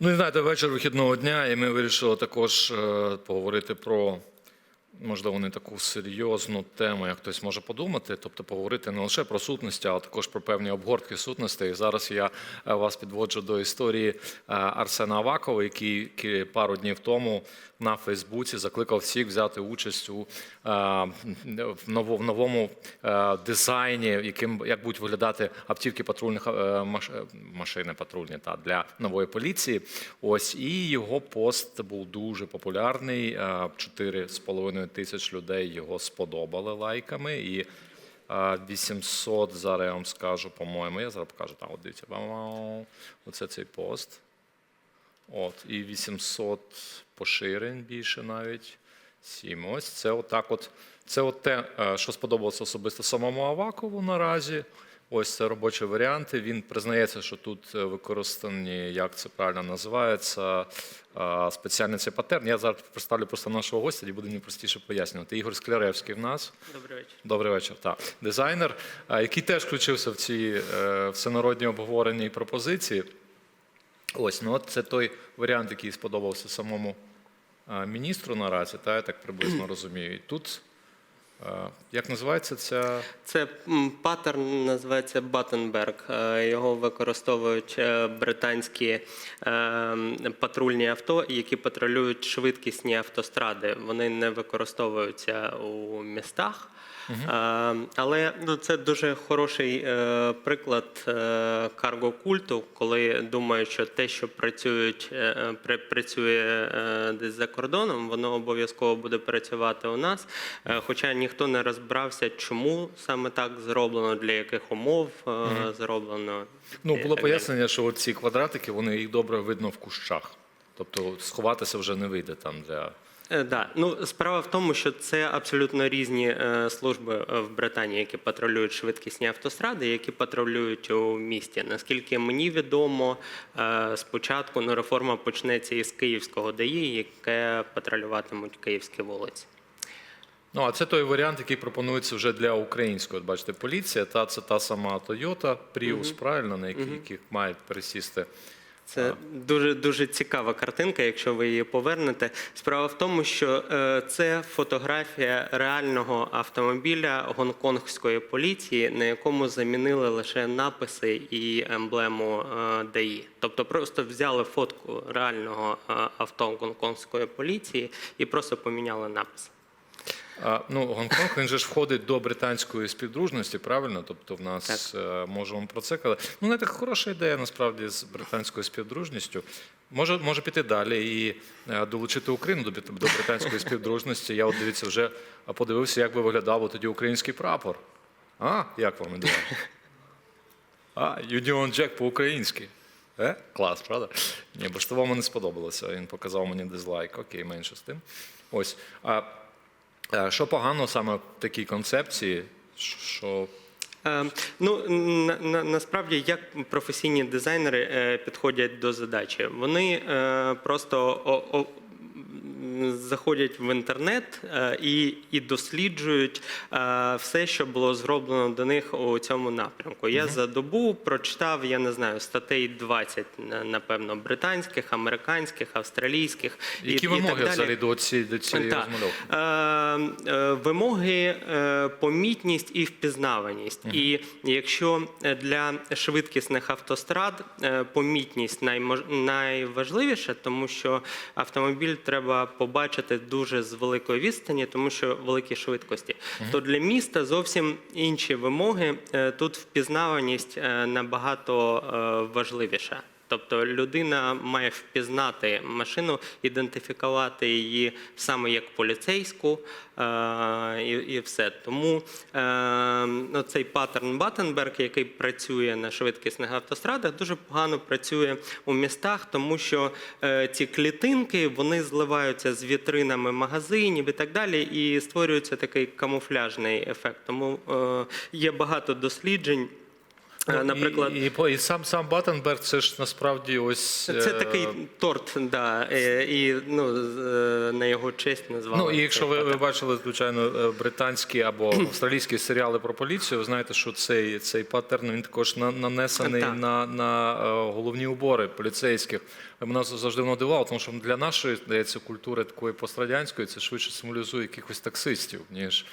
Ну, і знаєте, вечір вихідного дня, і ми вирішили також е, поговорити про, можливо, не таку серйозну тему, як хтось може подумати, тобто поговорити не лише про сутності, а також про певні обгортки сутностей. І зараз я е, вас підводжу до історії е, Арсена Авакова, який пару днів тому на Фейсбуці закликав всіх взяти участь у е, в новому е, дизайні, яким як будуть виглядати автівки патрульних е, машини патрульні та для нової поліції. Ось і його пост був дуже популярний. Е, 4,5 тисяч людей його сподобали лайками. І е, 800, зараз я вам скажу, по-моєму, я зараз покажу там. От дивіться, оце цей пост. От, і 800 поширень більше навіть. Сім. Ось це отак от. Це от те, е, що сподобалося особисто самому Авакову наразі. Ось це робочі варіанти. Він признається, що тут е, використані, як це правильно називається, е, спеціальний цей патерн. Я зараз представлю просто нашого гостя, і буде мені простіше пояснювати. Ігор Скляревський в нас. Добрий вечір. Добрий вечір. Так. Дизайнер, який теж включився в ці всенародні обговорення і пропозиції. Ось, ну от це той варіант, який сподобався самому міністру наразі, та я так приблизно розумію. І тут, е, як називається ця. Це паттерн називається Баттенберг. Е, Його використовують е, британські е, патрульні авто, які патрулюють швидкісні автостради. Вони не використовуються у містах. Але ну, це дуже хороший е, приклад е, карго-культу, коли думають, що те, що працюють, е, працює е, десь за кордоном, воно обов'язково буде працювати у нас. Е, Хоча ніхто не розбирався, чому саме так зроблено, для яких умов е, зроблено. Ну, було пояснення, що ці квадратики, вони їх добре видно в кущах. Тобто сховатися вже не вийде там для. Е, Да. Ну, справа в тому, що це абсолютно різні е, служби е, в Британії, які патрулюють швидкісні автостради, які патрулюють у місті. Наскільки мені відомо, спочатку ну, реформа почнеться із Київського ДАІ, яке патрулюватимуть київські вулиці. Ну, а це той варіант, який пропонується вже для української. От бачите, поліція, та це та сама Toyota Prius, правильно, на яких, яких мають пересісти. Це дуже дуже цікава картинка, якщо ви її повернете. Справа в тому, що е, це фотографія реального автомобіля гонконгської поліції, на якому замінили лише написи і емблему е, ДАІ. Тобто просто взяли фотку реального е, авто гонконгської поліції і просто поміняли напис. Ну, Гонконг він же ж входить до британської співдружності, правильно? Тобто в нас е, можемо про це казати. Ну, не така хороша ідея насправді з британською співдружністю. Може, може піти далі і е, долучити Україну до, до британської співдружності. Я от дивіться, вже подивився, як би виглядав тоді український прапор. А, як вам ідея? А, Union Jack по-українськи. Е? Клас, правда? Ні, Баштовому не сподобалося. Він показав мені дизлайк. Окей, менше з тим. Ось. А, що погано саме в такій концепції, що Е, Ну на, на, насправді як професійні дизайнери е, підходять до задачі? Вони е, просто о, о, заходять в інтернет е, і, і досліджують е, все, що було зроблено до них у цьому напрямку. Я за добу прочитав, я не знаю, статей 20, напевно, британських, американських, австралійських які і вимоги так далі. взагалі до цієї, до цієї Так. розмальовки? Е, Вимоги, помітність і впізнаваність. І якщо для швидкісних автострад помітність найважливіше, тому що автомобіль треба побачити дуже з великої відстані, тому що великі швидкості, то для міста зовсім інші вимоги. Е, Тут впізнаваність е, набагато е, важливіша. Тобто людина має впізнати машину, ідентифікувати її саме як поліцейську е, і, і все. Тому е, ну, цей паттерн Баттенберг, який працює на швидкісних автострадах, дуже погано працює у містах, тому що е, ці клітинки вони зливаються з вітринами магазинів і так далі, і створюється такий камуфляжний ефект. Тому е, є багато досліджень. Наприклад, і, і, і сам сам Баттенберг, це ж насправді ось це е, такий торт, да, е, і ну, е, на його честь назвали. Ну і якщо ви, ви бачили, звичайно, британські або австралійські серіали про поліцію, ви знаєте, що цей, цей паттерн він також на- нанесений Так. на, на головні убори поліцейських. Мене завжди воно дивувало, тому що для нашої здається культури такої пострадянської це швидше символізує якихось таксистів, ніж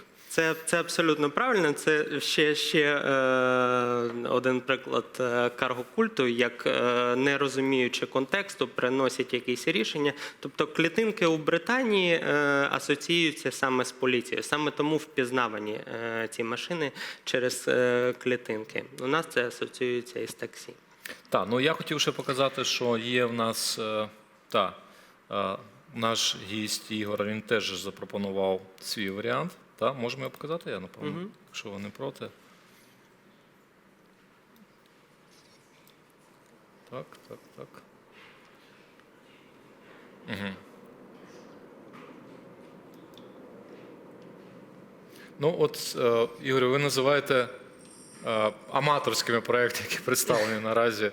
Так. Це, це абсолютно правильно. Це ще, ще е, один приклад е, каргокульту, як е, не розуміючи контексту, приносять якісь рішення. Тобто клітинки у Британії е, асоціюються саме з поліцією. Саме тому впізнавані е, ці машини через е, клітинки. У нас це асоціюється із таксі. Так, ну я хотів ще показати, що є в нас е, та, е, наш гість Ігор, він теж запропонував свій варіант. Та, можемо його показати, я напевно, якщо ви не проти. Так, так, так. Угу. Ну, от, е, Ігор, ви називаєте е, аматорськими проекти, які представлені наразі, е,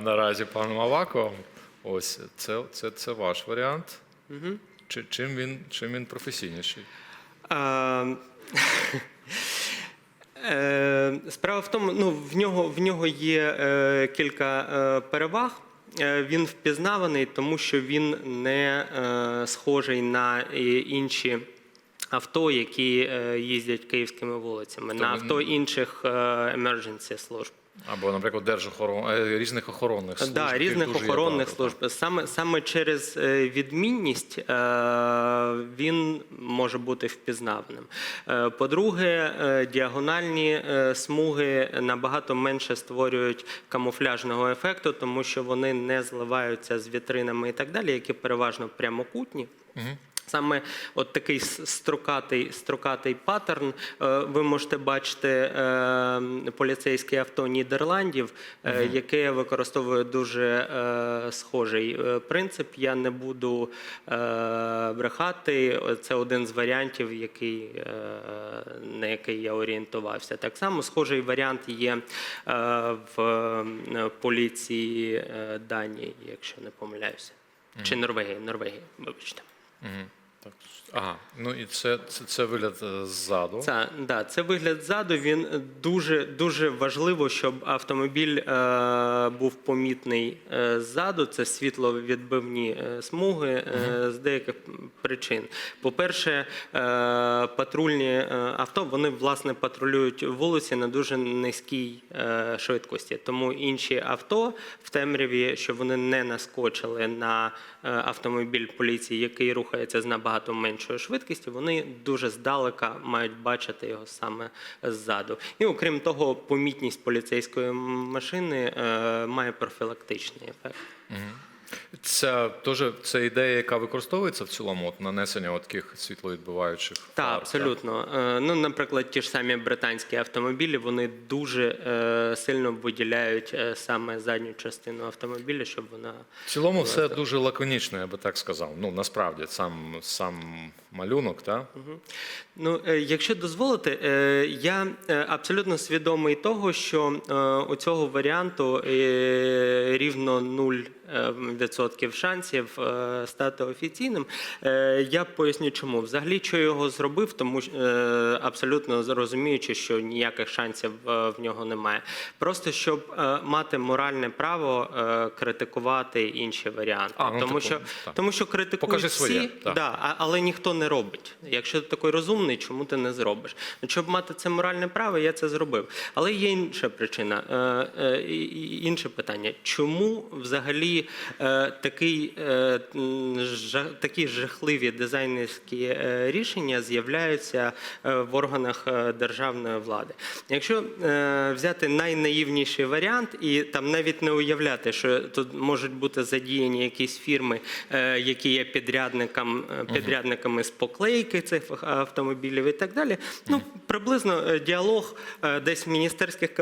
наразі паном Аваковим. Ось це, це, це ваш варіант. Угу. Чи, чим, він, чим він професійніший? Е, е, Справа в тому, ну в нього в нього є е, кілька е, переваг. Е, Він впізнаваний, тому що він не е, схожий на е, інші авто, які е, їздять київськими вулицями, на він- авто інших е, emergency служб. Або, наприклад, держохорон... е, різних охоронних служб. Да, різних дуже охоронних служб. Саме, саме через е, відмінність е, він може бути впізнаваним. Е, По-друге, діагональні смуги набагато менше створюють камуфляжного ефекту, тому що вони не зливаються з вітринами і так далі, які переважно прямокутні. Саме от такий строкатий, строкатий паттерн. е, Ви можете бачити е, поліцейське авто Нідерландів, е, яке використовує дуже схожий принцип. Я не буду брехати. Це один з варіантів, який, на який я орієнтувався. Так само схожий варіант є в поліції Данії, якщо не помиляюся. Чи Норвегії, Норвегії, вибачте. Мгм. Так. Ага, ну і це, це, це вигляд е, ззаду. Це, да, це вигляд ззаду. Він дуже дуже важливо, щоб автомобіль е, був помітний е, ззаду. Це світловідбивні е, смуги е, з деяких причин. По-перше, е, патрульні е, авто вони власне патрулюють вулиці на дуже низькій е, швидкості. Тому інші авто в темряві, щоб вони не наскочили на автомобіль поліції, який рухається з набагато меншою швидкістю, вони дуже здалека мають бачити його саме ззаду. І окрім того, помітність поліцейської машини е, має профілактичний ефект. Це теж це ідея, яка використовується в цілому, от нанесення от таких світловідбиваючих фар. Так, абсолютно. Е, Ну, наприклад, ті ж самі британські автомобілі, вони дуже е, сильно виділяють е, саме задню частину автомобіля, щоб вона В цілому все дуже лаконічно, я би так сказав. Ну насправді сам сам малюнок, так? Ну, е, якщо дозволите, е, я е, абсолютно свідомий того, що у цього варіанту рівно 0% шансів стати офіційним. Я поясню, чому. Взагалі, що його зробив, тому абсолютно розуміючи, що ніяких шансів в нього немає. Просто щоб мати моральне право критикувати інші варіанти. А, ну, тому, типу, що, так. тому що критикують Покажи своє, всі, так. да, але ніхто не робить. Якщо ти такий розумний, чому ти не зробиш? Ну, Щоб мати це моральне право, я це зробив. Але є інша причина, е, е, інше питання. Чому взагалі е, такий, такі жахливі дизайнерські рішення з'являються в органах державної влади? Якщо взяти найнаївніший варіант і там навіть не уявляти, що тут можуть бути задіяні якісь фірми, які є підрядникам, підрядниками з поклейки цих автомобілів. Автомобілів і так далі. Ну, приблизно е, діалог е, десь в міністерських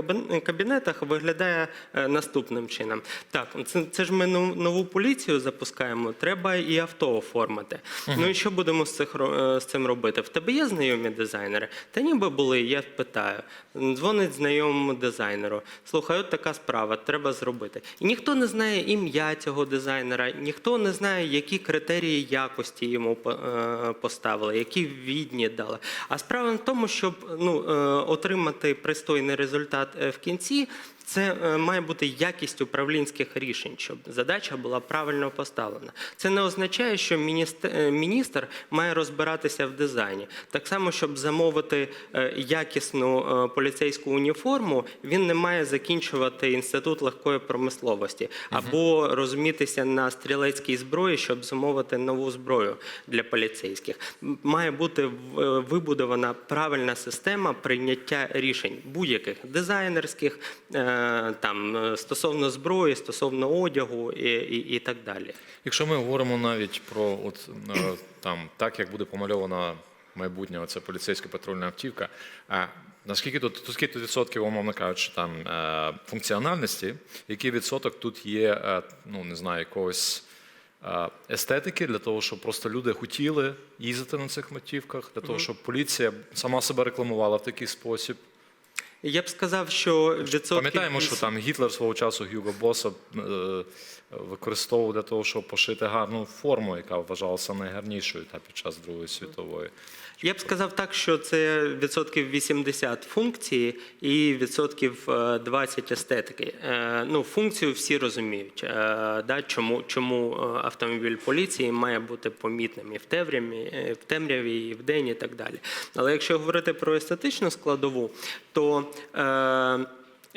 кабінетах виглядає е, наступним чином. Так, це, це ж ми нову поліцію запускаємо, треба і авто оформити. Ну і що будемо з, цих, з цим робити? В тебе є знайомі дизайнери? Та ніби були, я питаю. Дзвонить знайомому дизайнеру. Слухай, от така справа, треба зробити. І ніхто не знає ім'я цього дизайнера, ніхто не знає, які критерії якості йому поставили, які відні дали. А справа в тому, щоб ну, е, отримати пристойний результат е, в кінці. Це е, має бути якість управлінських рішень, щоб задача була правильно поставлена. Це не означає, що міністр, міністр має розбиратися в дизайні. Так само, щоб замовити е, якісну е, поліцейську уніформу, він не має закінчувати інститут легкої промисловості або розумітися на стрілецькій зброї, щоб замовити нову зброю для поліцейських. Має бути е, вибудована правильна система прийняття рішень будь-яких дизайнерських, е, там е, стосовно зброї, стосовно одягу і, і, і так далі. Якщо ми говоримо навіть про от, е, там, так, як буде помальована майбутнє оце поліцейська патрульна автівка, а наскільки тут, тут скільки тут відсотків, умовно кажучи, там е, функціональності, який відсоток тут є, ну не знаю, якогось естетики для того, щоб просто люди хотіли їздити на цих автівках, для того, щоб поліція сама себе рекламувала в такий спосіб. Я б сказав, що відсотків Пам'ятаємо, що там Гітлер свого часу Гюго Боса е, використовував для того, щоб пошити гарну форму, яка вважалася найгарнішою та під час Другої світової. Я б сказав так, що це відсотків 80 функції і відсотків е, 20 естетики. Е, Ну, функцію всі розуміють. е, Да, чому, чому е, автомобіль поліції має бути помітним і в темряві, е, в темряві, і вдень, і так далі. Але якщо говорити про естетичну складову, то е,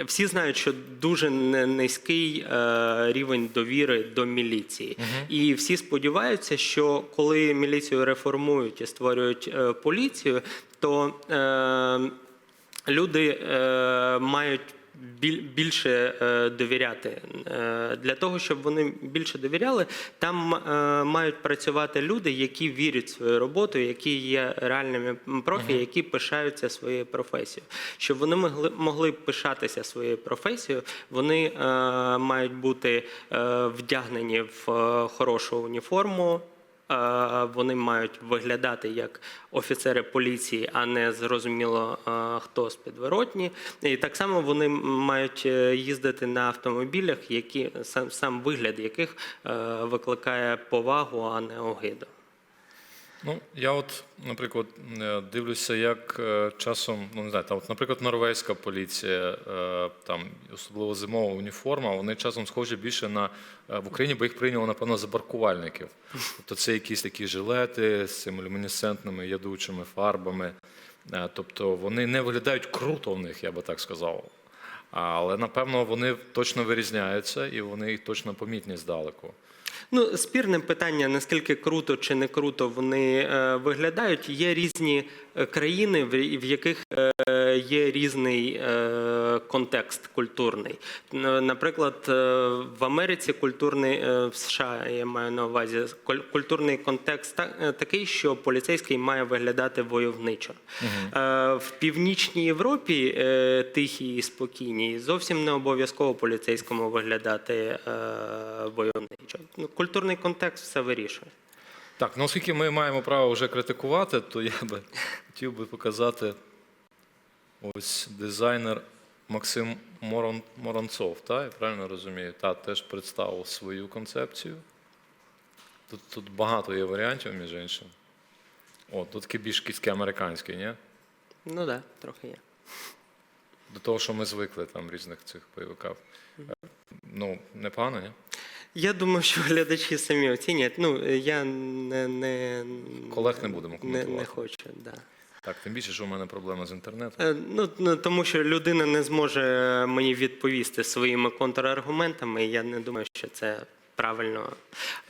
всі знають, що дуже низький е, рівень довіри до міліції, і всі сподіваються, що коли міліцію реформують і створюють е, поліцію, то е, люди е, мають більше е, довіряти. Е, Для того, щоб вони більше довіряли, там е, мають працювати люди, які вірять в свою роботу, які є реальними профі, які пишаються своєю професією. Щоб вони могли, могли пишатися своєю професією, вони мають бути вдягнені в хорошу уніформу. Вони мають виглядати як офіцери поліції, а не зрозуміло хто з підворотні. І так само вони мають е, їздити на автомобілях, які сам, сам вигляд яких е, викликає повагу, а не огиду. Ну, я от, наприклад, е, дивлюся, як е, часом, ну не знаю, там, от, наприклад, норвезька поліція, е, там особливо зимова уніформа, вони часом схожі більше на в Україні, бо їх прийняло, напевно, за баркувальників. Тобто це якісь такі жилети з цими люмінесцентними ядучими фарбами. Тобто вони не виглядають круто в них, я би так сказав. Але напевно вони точно вирізняються і вони точно помітні здалеку. Ну, спірне питання, наскільки круто чи не круто вони е, виглядають. Є різні е, країни, в, яких е, є різний контекст культурний. Наприклад, в Америці культурний в США я маю на увазі культурний контекст та- такий, що поліцейський має виглядати войовничо. Е, В північній Європі тихій і спокійній зовсім не обов'язково поліцейському виглядати войовничо. Культурний контекст все вирішує. Так, ну оскільки ми маємо право вже критикувати, то я би хотів би показати ось дизайнер Максим Морон, Моронцов, та, я правильно розумію, та теж представив свою концепцію. Тут, тут багато є варіантів, між іншим. О, тут такий більш кіський американський, ні? Ну так, да, трохи є. До того, що ми звикли там різних цих бойовиків. Е, Ну, непогано, ні? Я думаю, що глядачі самі оцінять. Ну, я не, не, Колег не будемо не, коментувати. не хочу. Да. Так, тим більше, що в мене проблема з інтернетом. Е, Ну, ну, тому що людина не зможе мені відповісти своїми контраргументами, і я не думаю, що це правильно.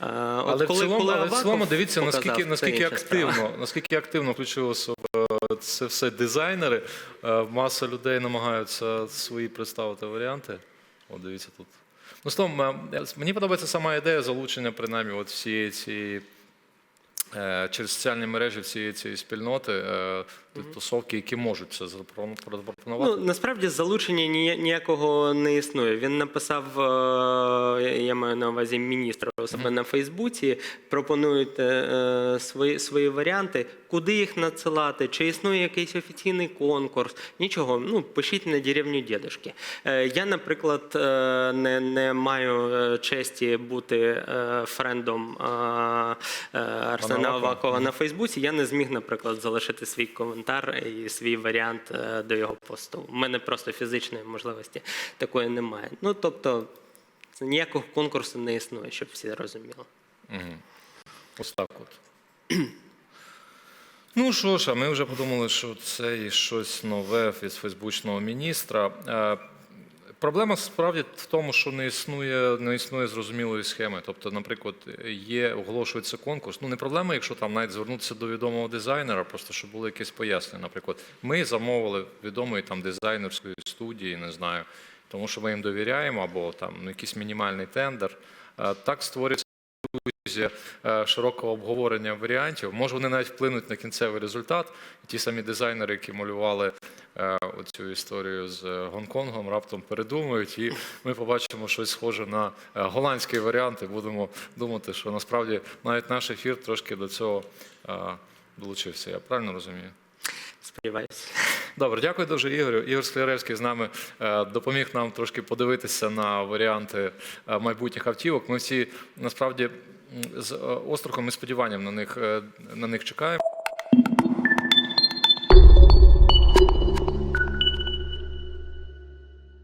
Е, От Але, в цілому, але в Аваков цілому дивіться, показав, наскільки, це наскільки інша справа. активно, наскільки активно включилося е, це все дизайнери. Е, Маса людей намагаються свої представити варіанти. О, дивіться тут. Ну, словом, е, мені подобається сама ідея залучення, принаймні, от всієї цієї е, через соціальні мережі всієї цієї спільноти е, тусовки, які можуть це запропону- запропонувати. Ну, насправді залучення ніякого не існує. Він написав, е, я маю на увазі міністра себе на Фейсбуці, пропонуєте е, свої, свої варіанти, куди їх надсилати, чи існує якийсь офіційний конкурс. Нічого, ну пишіть на деревню дідушки. Е, Я, наприклад, е, не, не маю е, честі бути е, френдом е, е, Арсена Авакова. Авакова на Фейсбуці. Я не зміг, наприклад, залишити свій коментар і свій варіант е, до його посту. У мене просто фізичної можливості такої немає. Ну тобто це ніякого конкурсу не існує, щоб всі розуміли. Ось так от. Ну що ж, а ми вже подумали, що це і щось нове від фейсбучного міністра. Е, Проблема справді в тому, що не існує, не існує зрозумілої схеми. Тобто, наприклад, є, оголошується конкурс. Ну не проблема, якщо там навіть звернутися до відомого дизайнера, просто щоб було якесь пояснення. Наприклад, ми замовили відомої там дизайнерської студії, не знаю, тому що ми їм довіряємо, або там ну, якийсь мінімальний тендер. Е, Так створюється ілюзія е, широкого обговорення варіантів. Може, вони навіть вплинуть на кінцевий результат. Ті самі дизайнери, які малювали е, оцю історію з Гонконгом, раптом передумають, і ми побачимо щось схоже на голландський варіант, і будемо думати, що насправді навіть наш ефір трошки до цього долучився. Я правильно розумію? Сподіваюся. Добре, дякую дуже Ігорю. Ігор Скляревський з нами е, допоміг нам трошки подивитися на варіанти е, майбутніх автівок. Ми всі насправді з е, острахом і сподіванням на них, на них чекаємо.